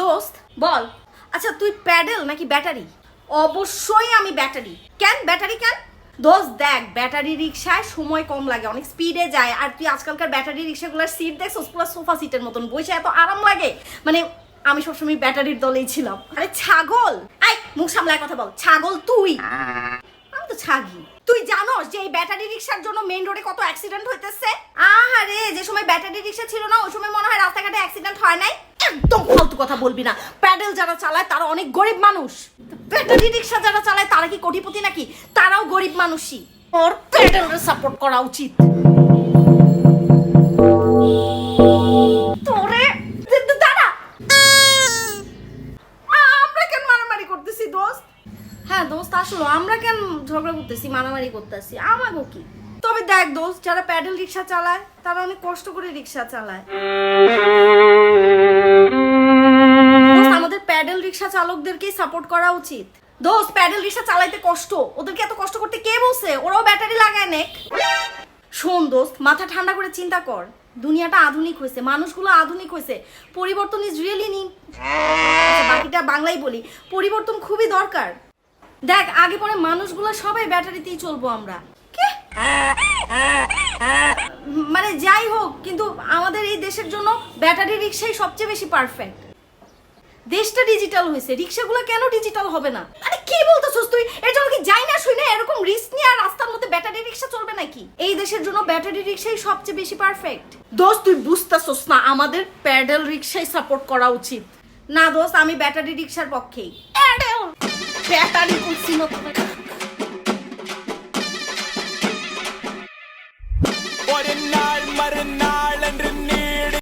দোস্ত, বল। আচ্ছা তুই প্যাডেল নাকি ব্যাটারি? অবশ্যই আমি ব্যাটারি। কেন ব্যাটারি কেন? দোস্ত, দেখ, ব্যাটারি রিক্সায় সময় কম লাগে, অনেক স্পিডে যায়, আর তুই আজকালকার ব্যাটারি রিক্সাগুলোর সিট দেখছিস, পুরো সোফা সিটের মতন, বসে এত আরাম লাগে। মানে আমি সবসময় ব্যাটারির দলেই ছিলাম। আরে, ছাগল! আই, মুখ সামলায় কথা বল, ছাগল তুই? আমি তো ছাগি। তুই জানোস যে এই ব্যাটারি রিক্সার জন্য মেইন রোডে কত অ্যাক্সিডেন্ট হইতেছে? আহারে, যে সময় ব্যাটারি রিক্সা ছিল না, ওই সময় মনে হয় রাস্তাঘাটে অ্যাক্সিডেন্ট হয় নাই? একদম ফালতু কথা বলবি না। প্যাডেল যারা চালায়, তারা অনেক গরিব মানুষ। ব্যাটারি রিক্সা যারা চালায়, তারা কি কোটিপতি নাকি? তারাও গরিব মানুষই। ওর প্যাডেলের সাপোর্ট করা উচিত। হ্যাঁ আমরা কেন ঝগড়া করতেছি, মারামারি করতেছি? আমাগো কি? তবে দেখ, দোস্ত, যারা প্যাডেল রিক্সা চালায়, তারা অনেক কষ্ট করে রিক্সা চালায়। চালকদেরকেই সাপোর্ট করা উচিত। দোস্ত প্যাডেল রিক্সা চালাইতে কষ্ট। ওদেরকে এত কষ্ট করতে কে বলছে? ওরাও ব্যাটারি লাগায় নেক। শোন দোস্ত, মাথা ঠান্ডা করে চিন্তা কর। দুনিয়াটা আধুনিক হয়েছে, মানুষগুলো আধুনিক হয়েছে। পরিবর্তন ইজ রিয়েলি নি বাকিটা বাংলাই বলি। পরিবর্তন খুবই দরকার। দেখ, আগে পরে মানুষগুলো সবাই ব্যাটারিতেই চলবো আমরা। মানে যাই হোক, কিন্তু আমাদের এই দেশের জন্য ব্যাটারি রিক্সাই সবচেয়ে বেশি পারফেক্ট দেশটা ডিজিটাল হয়েছে, রিক্সাগুলো কেন ডিজিটাল হবে না? আরে কি বলতেছস তুই? এর জন্য কি যাই না শুই না, এরকম রিস্ক নিয়ে আর রাস্তার মধ্যে ব্যাটারি রিক্সা চলবে নাকি? এই দেশের জন্য ব্যাটারি রিক্সাই সবচেয়ে বেশি পারফেক্ট দোস্ত, তুই বুঝতেছস না, আমাদের প্যাডেল রিক্সাই সাপোর্ট করা উচিত। না দোস্ত, আমি ব্যাটারি রিক্সার পক্ষেই। ব্যাটারি করছি না